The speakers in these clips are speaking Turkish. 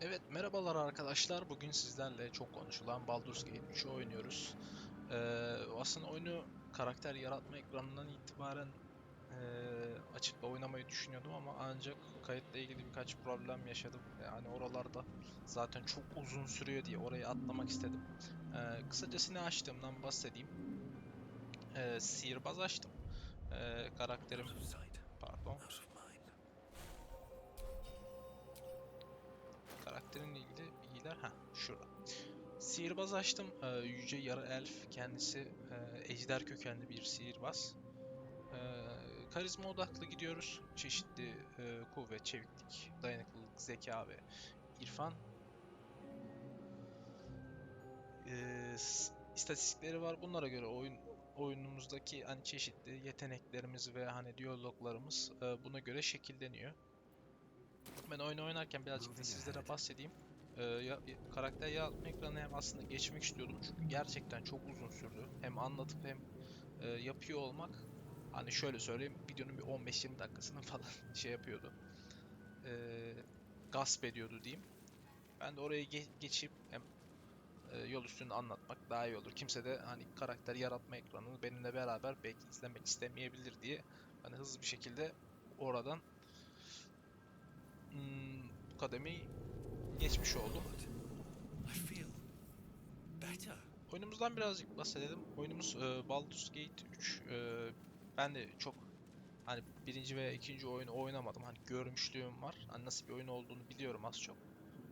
Evet merhabalar arkadaşlar. Bugün sizlerle çok konuşulan Baldur's Gate 3'ü oynuyoruz. Ee, aslında oyunu karakter yaratma ekranından itibaren ee, açıp da oynamayı düşünüyordum ama ancak kayıtla ilgili birkaç problem yaşadım. Yani oralarda zaten çok uzun sürüyor diye orayı atlamak istedim. Ee, kısacası ne açtığımdan bahsedeyim. Ee, sihirbaz açtım. Ee, karakterim pardon şurada. Sihirbaz açtım. Ee, yüce yarı elf kendisi e, ejder kökenli bir sihirbaz. Ee, karizma odaklı gidiyoruz. Çeşitli e, kuvvet, çeviklik, dayanıklılık, zeka ve irfan. Ee, istatistikleri var. Bunlara göre oyun oyunumuzdaki hani çeşitli yeteneklerimiz ve hani diyaloglarımız e, buna göre şekilleniyor. Ben oyunu oynarken birazcık da sizlere bahsedeyim. Ee, ya, karakter yaratma ekranı hem aslında geçmek istiyordum çünkü gerçekten çok uzun sürdü. Hem anlatıp hem e, yapıyor olmak hani şöyle söyleyeyim videonun bir 15-20 dakikasını falan şey yapıyordu. Ee, gasp ediyordu diyeyim. Ben de oraya ge- geçip hem e, yol üstünde anlatmak daha iyi olur. Kimse de hani karakter yaratma ekranını benimle beraber belki izlemek istemeyebilir diye hani hızlı bir şekilde oradan hmm, kademeyi geçmiş better. Oyunumuzdan birazcık bahsedelim. Oyunumuz e, Baldur's Gate 3. E, ben de çok hani birinci veya ikinci oyunu oynamadım. Hani görmüşlüğüm var. Hani nasıl bir oyun olduğunu biliyorum az çok.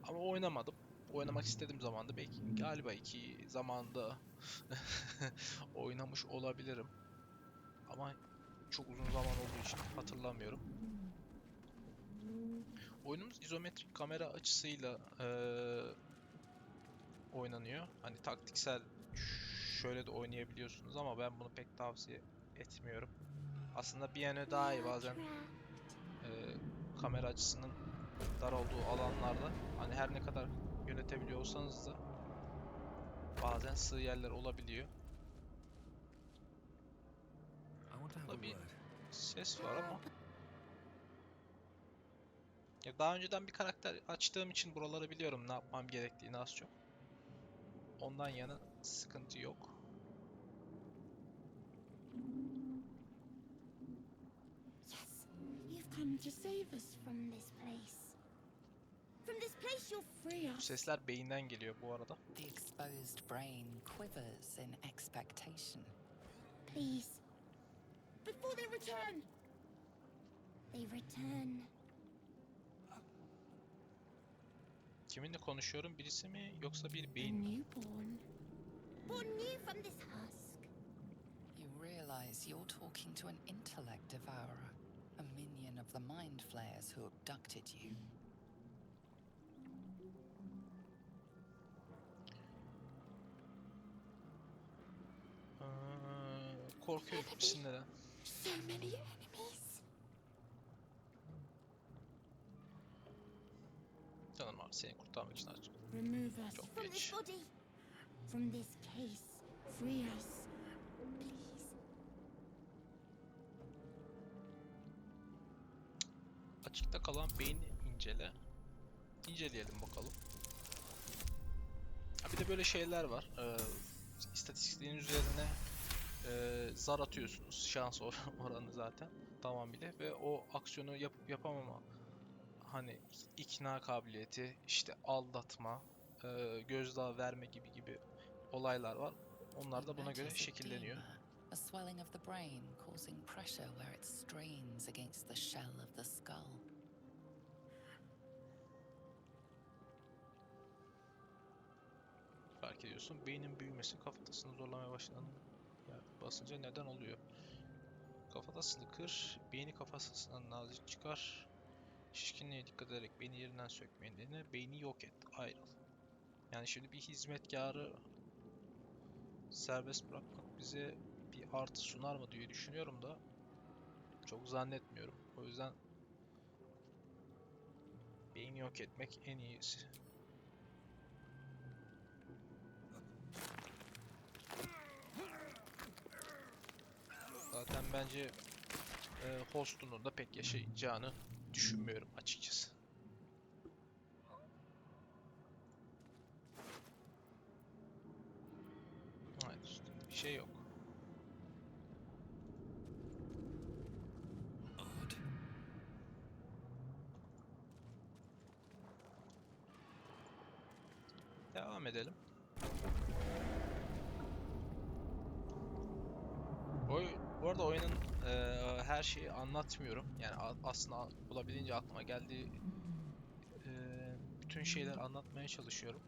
Ama oynamadım. Oynamak istediğim zaman da belki galiba iki zamanda oynamış olabilirim. Ama çok uzun zaman olduğu için hatırlamıyorum. Oyunumuz izometrik kamera açısıyla eee, oynanıyor. Hani taktiksel şöyle de oynayabiliyorsunuz ama ben bunu pek tavsiye etmiyorum. Aslında bir yöne daha iyi bazen eee, kamera açısının dar olduğu alanlarda hani her ne kadar yönetebiliyor olsanız da bazen sığ yerler olabiliyor. Tabii. Ses var ama ya daha önceden bir karakter açtığım için buraları biliyorum ne yapmam gerektiğini az çok. Ondan yana sıkıntı yok. Yes, you've come to save us from this place. From this place you'll free Bu sesler beyinden geliyor bu arada. The exposed brain quivers in expectation. Please. Before they return. They return. Kiminle konuşuyorum? Birisi mi yoksa bir beyin mi? newborn. Born new from this husk. You realize you're talking to an intellect devourer, a minion of the mind flayers who abducted you. Korkuyorum. So many Remove us Çok from this geç. body. From this case. Free us. Please. Açıkta kalan beyni incele. İnceleyelim bakalım. Ha bir de böyle şeyler var. Ee, istatistiklerin üzerine e, zar atıyorsunuz. Şans or- oranı zaten tamamıyla ve o aksiyonu yapıp yapamama hani ikna kabiliyeti, işte aldatma, e, gözdağı verme gibi gibi olaylar var. Onlar da buna göre şekilleniyor. A swelling of the brain causing pressure where it strains against the shell of the skull. fark ediyorsun. Beynin büyümesi kafatasını zorlamaya başladığını yani basınca neden oluyor? Kafatasını kır, beyni kafasından nazik çıkar. Şişkinliğe dikkat ederek beyni yerinden sökmeyin dene. Beyni yok et, ayrıl. Yani şimdi bir hizmetkarı serbest bırakmak bize bir artı sunar mı diye düşünüyorum da çok zannetmiyorum. O yüzden beyni yok etmek en iyisi. Zaten bence e, hostunu da pek yaşayacağını düşünmüyorum açıkçası. Hayır, bir şey yok. Şeyi anlatmıyorum. Yani aslında olabildiğince aklıma geldiği eee, bütün şeyleri anlatmaya çalışıyorum.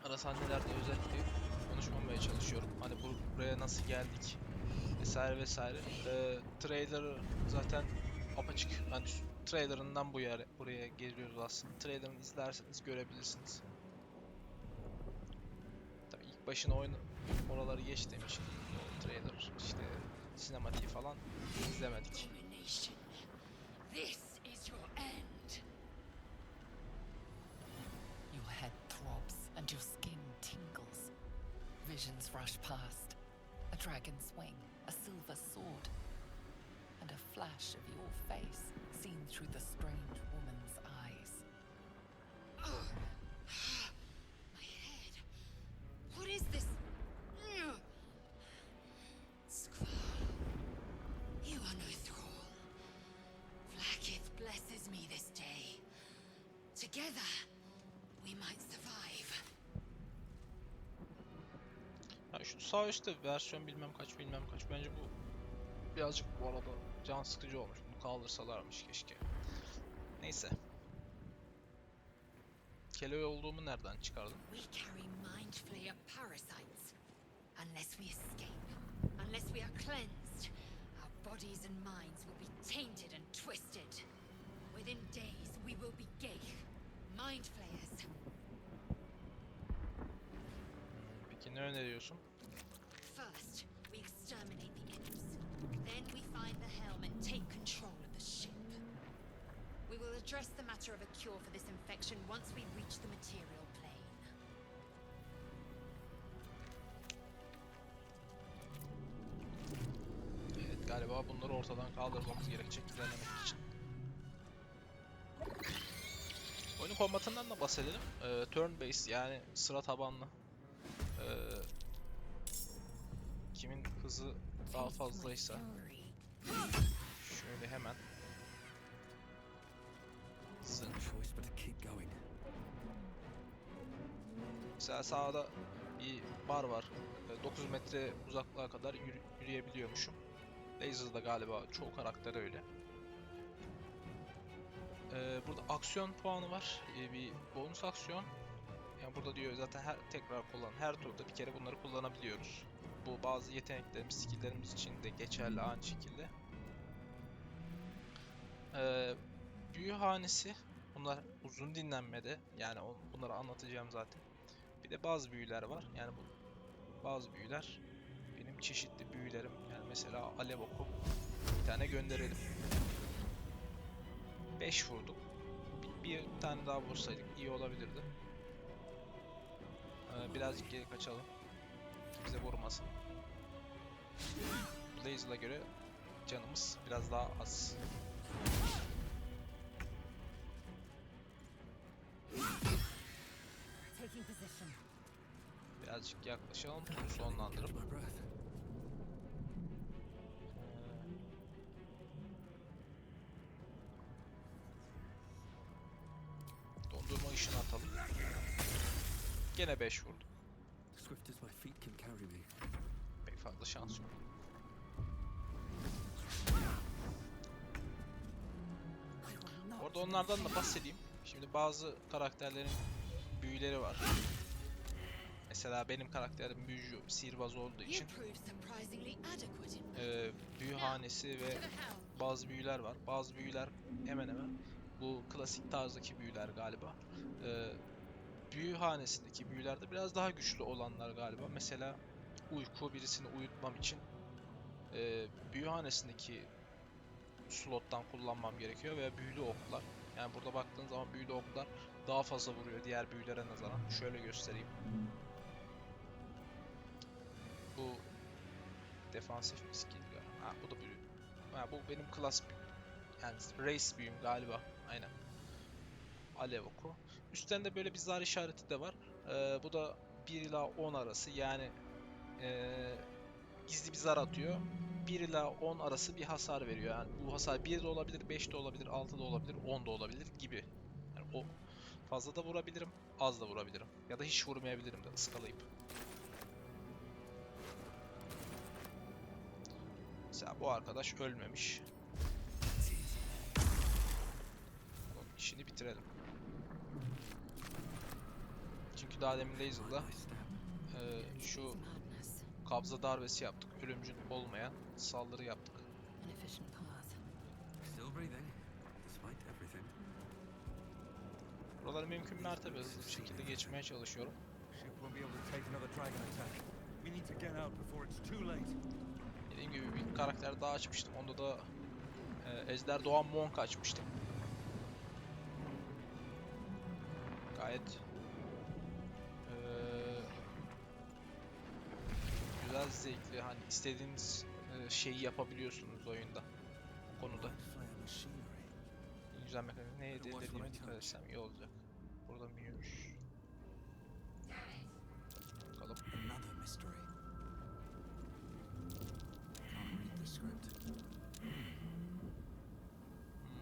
Ara sahnelerde özellikle konuşmamaya çalışıyorum. Hani bu- buraya nasıl geldik vesaire vesaire. Eee trailer'ı zaten apaçık. Hani trailer'ından bu yere buraya geliyoruz aslında. Trailer'ını izlerseniz görebilirsiniz. Tabii ilk başına oyun oraları için o trailer işte sinematiği falan izlemedik. This is your end. Your head throbs and your skin tingles. Visions rush past. A dragon's wing, a silver sword, and a flash of your face seen through the strange we might survive. Ha şu sağ üstte versiyon bilmem kaç bilmem kaç. Bence bu birazcık bu arada can sıkıcı olmuş. Bunu kaldırsalarmış keşke. Neyse. Kelly olduğumu nereden çıkardın? We carry mind flayer parasites. Unless we escape, unless we are cleansed, our bodies and minds will be tainted and twisted. Within days, we will be Gaith, mind flayers. Peki ne öneriyorsun? First, we exterminate the imps. Then we find the helm and take control of the ship. We will address the matter of a cure for this infection once we reach the material plane. Evet galiba bunları ortadan kaldırmamız gerekecek ilerlemek için. Oyunun kombatından da bahsedelim. Ee, turn based yani sıra tabanlı. Ee, kimin hızı daha fazlaysa şöyle hemen zın. Mesela sağda bir bar var. Ee, 9 metre uzaklığa kadar yürü- yürüyebiliyormuşum. Laser'da galiba çoğu karakter öyle. Ee, burada aksiyon puanı var. Ee, bir bonus aksiyon. Yani burada diyor zaten her tekrar kullan. Her turda bir kere bunları kullanabiliyoruz. Bu bazı yeteneklerimiz, skill'lerimiz için de geçerli aynı şekilde. Ee, büyü hanesi. Bunlar uzun dinlenmede. Yani on- bunları anlatacağım zaten. Bir de bazı büyüler var. Yani bu bazı büyüler benim çeşitli büyülerim. Yani mesela alev oku bir tane gönderelim. 5 vurduk. Bir, bir tane daha vursaydık iyi olabilirdi. Ee, birazcık geri kaçalım. Bize vurmasın. Blaze'la göre canımız biraz daha az. Birazcık yaklaşalım. Sonlandırıp Dondurma ışını atalım. Gene 5 vurduk. Swift as my feet can carry me. Pek fazla şans yok. Orada onlardan da bahsedeyim. Şimdi bazı karakterlerin büyüleri var. Mesela benim karakterim büyücü, sihirbaz olduğu için e, büyü hanesi ve bazı büyüler var. Bazı büyüler hemen hemen bu klasik tarzdaki büyüler galiba. E, büyü hanesindeki büyülerde biraz daha güçlü olanlar galiba. Mesela uyku birisini uyutmam için e, büyü hanesindeki slottan kullanmam gerekiyor veya büyülü oklar. Yani burada baktığın zaman büyülü oklar daha fazla vuruyor diğer büyülere nazaran. Şöyle göstereyim. Bu defansif bir skill. Ha bu da büyü. Ha bu benim klas büyü. Yani race büyüm galiba. Aynen. Alev oku. Üstten de böyle bir zar işareti de var. Ee, bu da 1 ila 10 arası yani eee, gizli bir zar atıyor. 1 ila 10 arası bir hasar veriyor. Yani bu hasar 1 de olabilir, 5 de olabilir, 6 da olabilir, 10 da olabilir gibi. Yani o fazla da vurabilirim, az da vurabilirim. Ya da hiç vurmayabilirim de ıskalayıp. Mesela bu arkadaş ölmemiş. İşini bitirelim. Çünkü daha demin stab. eee, şu kabza darbesi yaptık. Ölümcül olmayan saldırı yaptık. Buraları mümkün mertebe hızlı bir şekilde geçmeye çalışıyorum. Dediğim gibi bir karakter daha açmıştım. Onda da e, Ejder Doğan Monk açmıştım. Gayet e, güzel, zevkli. Hani istediğiniz e, şeyi yapabiliyorsunuz oyunda. Bu konuda. Güzel mekanik. Neye Watch what dediğime I dikkat etsem iyi olacak. Burada mıymış? Bakalım. Another mystery. Hmm,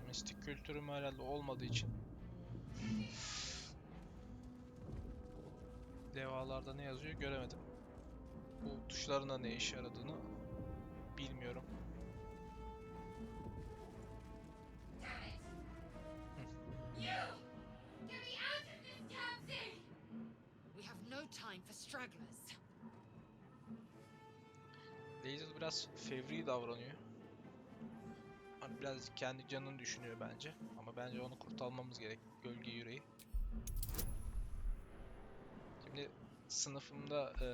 mistik kültürüm herhalde olmadığı için Devalarda ne yazıyor göremedim. Bu tuşların da ne işe yaradığını bilmiyorum. Laser biraz fevri davranıyor. Hani biraz kendi canını düşünüyor bence. Ama bence onu kurtarmamız gerek. Gölge yüreği. Sınıfımda e,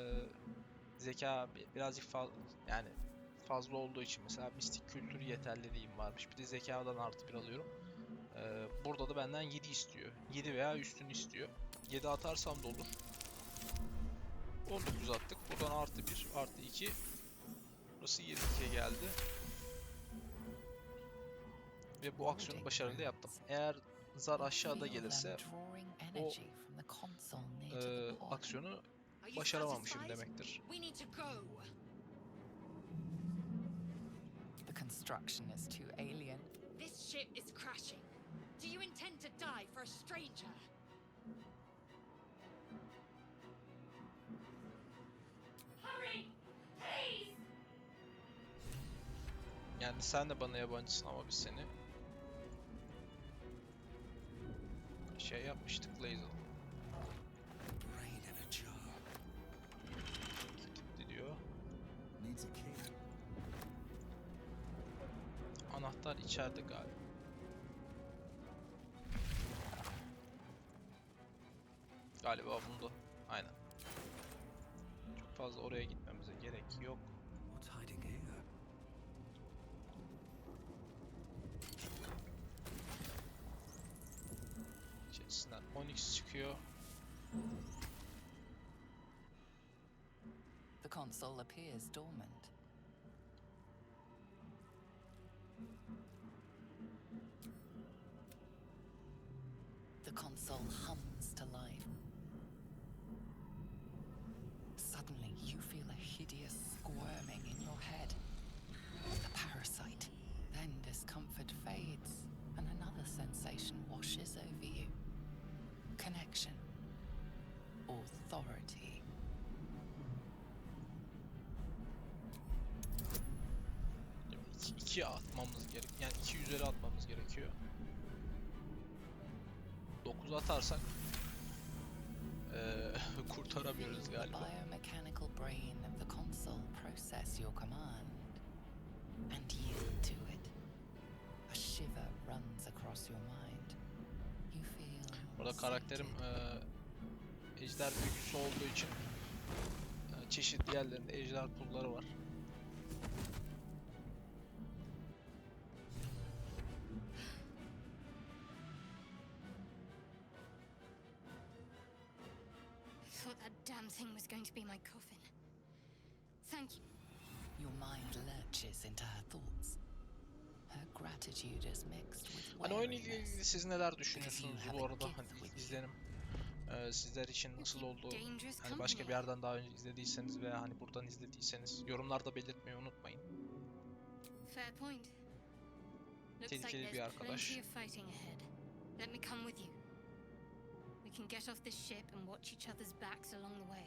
zeka bi- birazcık fazla yani fazla olduğu için mesela mistik kültür yeterliliğim varmış. Bir de zekadan artı bir alıyorum. E, burada da benden 7 istiyor. 7 veya üstünü istiyor. 7 atarsam da olur. 19 attık. Buradan artı 1, artı 2. Burası 22'ye geldi. Ve bu aksiyonu başarılı yaptım. Eğer zar aşağıda gelirse drawing e, aksiyonu başaramamışım demektir. The construction is too alien. This ship is crashing. Do you intend to die for a stranger? Hurry! Please! Yani sen de bana yabancısın ama biz seni şey yapmıştık Lazel. Anahtar içeride galiba. Galiba bunda. Aynen. Çok fazla oraya gitmemize gerek yok. İçerisinden Onyx çıkıyor. The console appears dormant. 2 atmamız gerek. Yani 2 üzeri atmamız gerekiyor. 9 atarsak ee, kurtaramıyoruz galiba. Biomechanical brain of the console process your command and yield to it. A shiver runs across your mind. You feel Burada karakterim e, ejder büyücüsü olduğu için e, çeşitli yerlerinde ejder pulları var. Damn thing was going to be my coffin. Thank you. Your mind lurches into her thoughts. Her gratitude is mixed with Hani oyunla ilgili wariness. siz neler düşünüyorsunuz bu arada hani izlenim Ee, sizler için nasıl oldu? Hani başka bir yerden daha önce izlediyseniz veya hani buradan izlediyseniz yorumlarda belirtmeyi unutmayın. Fair point. Tehlikeli bir arkadaş. Let me come with you. We can get off this ship and watch each other's backs along the way.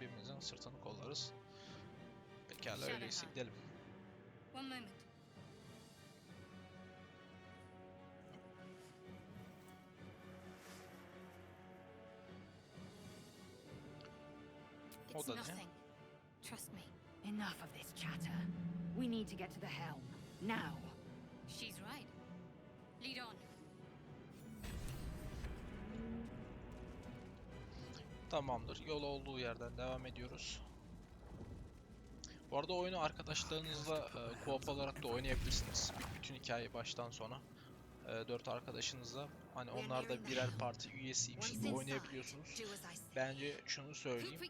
Birbirimizin sırtını kollarız. Pekala Shadow öyleyse Hunt. gidelim. One moment. It's nothing. Trust me. Enough of this chatter. We need to get to the helm. Now. Tamamdır. Yol olduğu yerden devam ediyoruz. Bu arada oyunu arkadaşlarınızla e, co-op olarak da oynayabilirsiniz. Bütün hikayeyi baştan sona. E, dört arkadaşınızla. Hani onlar da birer parti üyesiymiş gibi oynayabiliyorsunuz. Bence şunu söyleyeyim.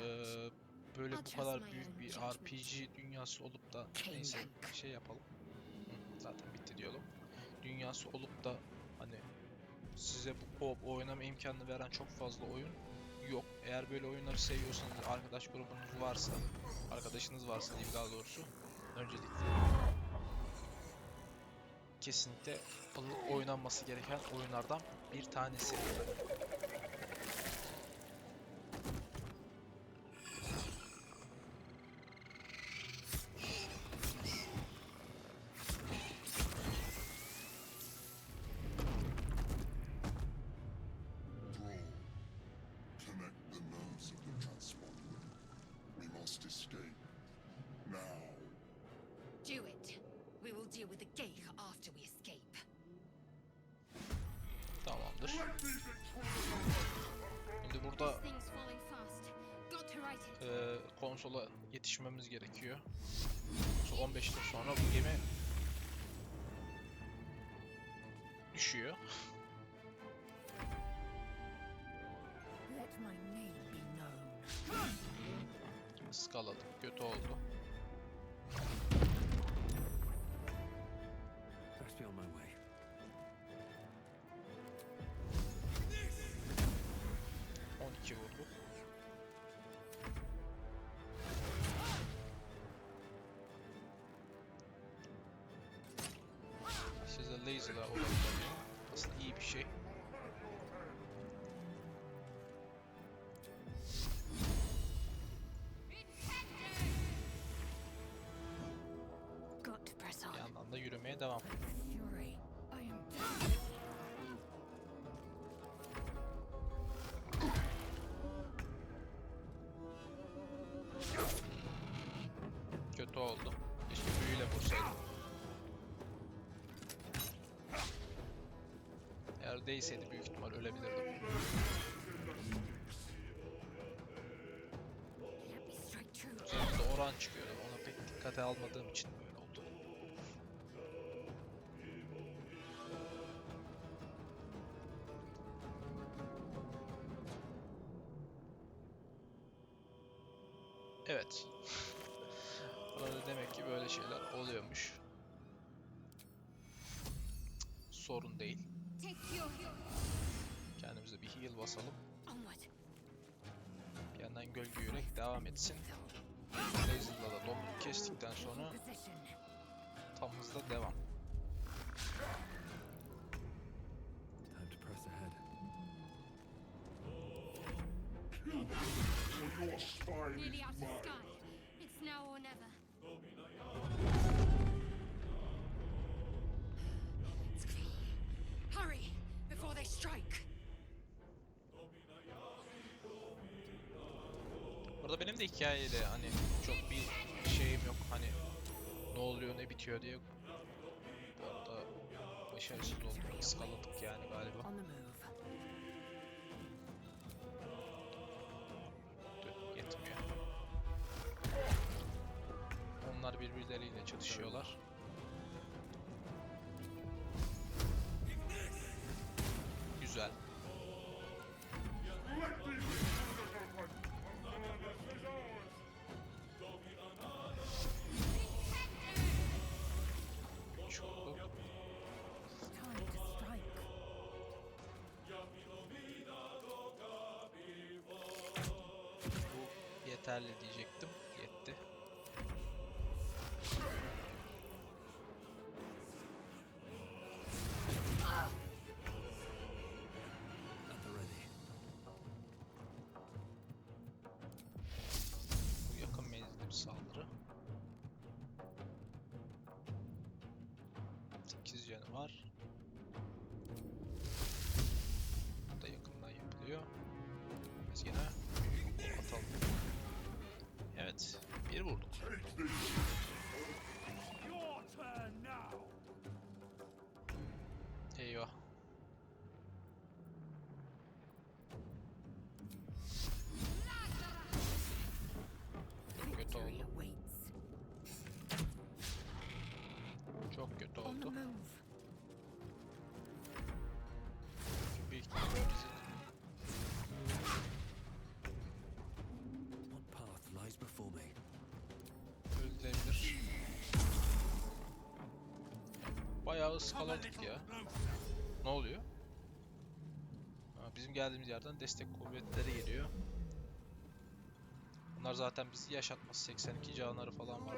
e, böyle bu kadar büyük bir. RPG dünyası olup da neyse şey yapalım. Hı, Zaten bitti diyalım. Dünyası olup da hani size bu co-op oynama imkanını veren çok fazla oyun yok. Eğer böyle oyunları seviyorsanız, arkadaş grubunuz varsa, arkadaşınız varsa diyeyim daha doğrusu, öncelikle kesinlikle alınıp oynanması gereken oyunlardan bir tanesi. Konsola yetişmemiz gerekiyor. Konsol 15 yıl sonra bu gemi düşüyor. Let my name be known. Iskaladık. Kötü oldu. Laser'la odaklanıyor. Aslında iyi bir şey. Bir yandan da yürümeye devam. Kötü oldu. Keşke büyüyle vursaydım. Değseydi büyük ihtimal ölebilirdim. Üzerinde oran çıkıyordu. Ona pek dikkate almadığım için Kendimize bir heal basalım. Bir yandan gölge yürek devam etsin. Laser'la da domuz kestikten sonra tam hızla devam. Time to press ahead. For your spine Nearly is out of mine. sky. Hikayeyle hani çok bir şeyim yok hani ne oluyor ne bitiyor diye. Bu arada başarısız olduk, ıskaladık yani galiba. Yetmiyor. Onlar birbirleriyle çatışıyorlar. Yeterli diyecektim. Evet, bir vurduk. Your Bayağı ıskaladık ya. Ne oluyor? Ha, bizim geldiğimiz yerden destek kuvvetleri geliyor. Bunlar zaten bizi yaşatmaz. 82 canları falan var.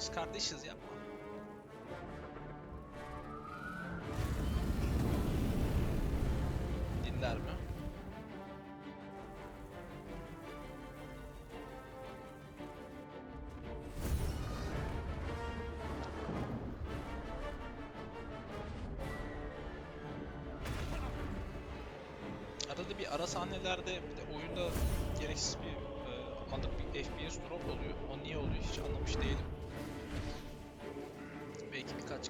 Biz kardeşiz yapma. Dinler mi? Arada bir ara sahnelerde bir de oyunda gereksiz bir e, anlık bir FPS drop oluyor. O niye oluyor hiç anlamış değilim.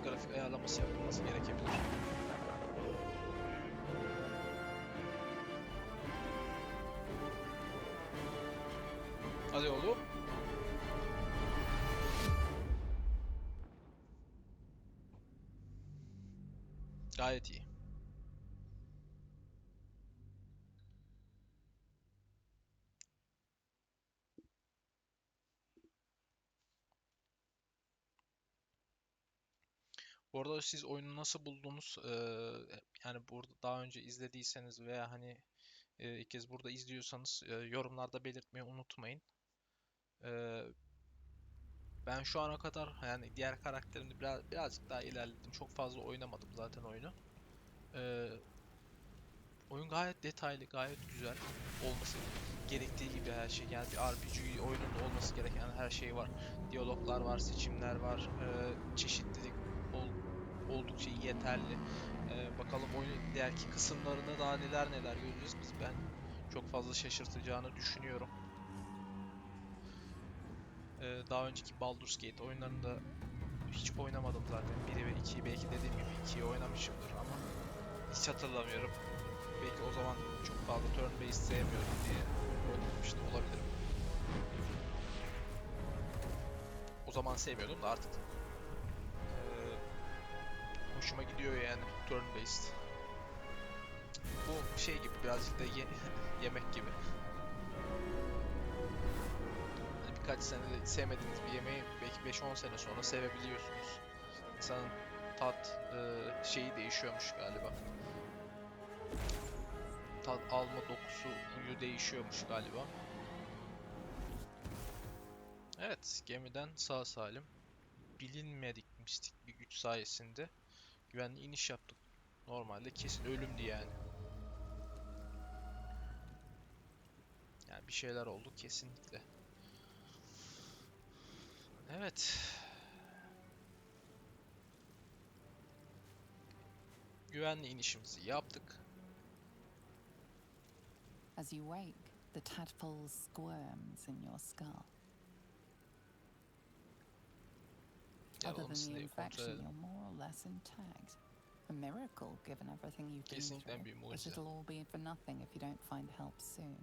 Birkaç grafik ayarlaması yapılması gerekebilir. Hadi oğlum. Gayet iyi. Bu arada siz oyunu nasıl buldunuz? Eee, yani burada daha önce izlediyseniz veya hani e, ilk kez burada izliyorsanız e, yorumlarda belirtmeyi unutmayın. Eee, ben şu ana kadar yani diğer karakterimde biraz birazcık daha ilerledim. Çok fazla oynamadım zaten oyunu. Eee, oyun gayet detaylı, gayet güzel. Olması gerektiği gibi her şey. Yani bir RPG oyununda olması gereken her şey var. Diyaloglar var, seçimler var, eee, çeşitlilik ol- oldukça yeterli. Eee, bakalım oyunun ileriki kısımlarında daha neler neler göreceğiz biz. Ben çok fazla şaşırtacağını düşünüyorum. Eee, daha önceki Baldur's Gate oyunlarında hiç oynamadım zaten. 1'i ve 2'yi belki dediğim gibi 2'yi oynamışımdır ama hiç hatırlamıyorum. Belki o zaman çok fazla turn based sevmiyorum diye oynamamış da olabilirim. O zaman sevmiyordum da artık hoşuma gidiyor yani turn based. Bu şey gibi birazcık da ye- yemek gibi. Hani birkaç senede sevmediğiniz bir yemeği belki 5-10 sene sonra sevebiliyorsunuz. İnsanın tat eee, şeyi değişiyormuş galiba. Tat alma dokusu, huyu değişiyormuş galiba. Evet, gemiden sağ salim bilinmedik mistik bir güç sayesinde güvenli iniş yaptık. Normalde kesin ölümdü yani. Yani bir şeyler oldu kesinlikle. Evet. Güvenli inişimizi yaptık. As you wake, the tadpole squirms in your skull. Other than the infection, you're more or less intact. A miracle, given everything you've been through. But it'll all be for nothing if you don't find help soon.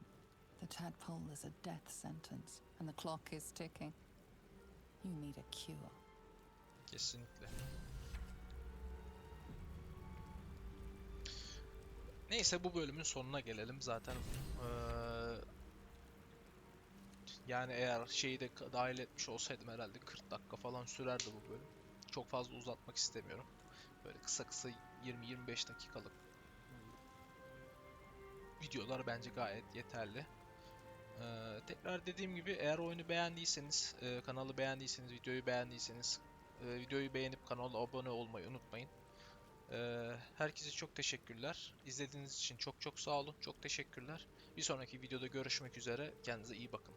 The tadpole is a death sentence, and the clock is ticking. You need a cure. Kesinlikle. Neyse bu bölümün sonuna gelelim zaten. eee, yani eğer şeyi de dahil etmiş olsaydım herhalde 40 dakika falan sürerdi bu bölüm. Çok fazla uzatmak istemiyorum. Böyle kısa kısa 20-25 dakikalık videolar bence gayet yeterli. Eee, tekrar dediğim gibi eğer oyunu beğendiyseniz, eee, kanalı beğendiyseniz, videoyu beğendiyseniz ee, videoyu beğenip kanala abone olmayı unutmayın. Ee, herkese çok teşekkürler. İzlediğiniz için çok çok sağ olun. Çok teşekkürler. Bir sonraki videoda görüşmek üzere. Kendinize iyi bakın.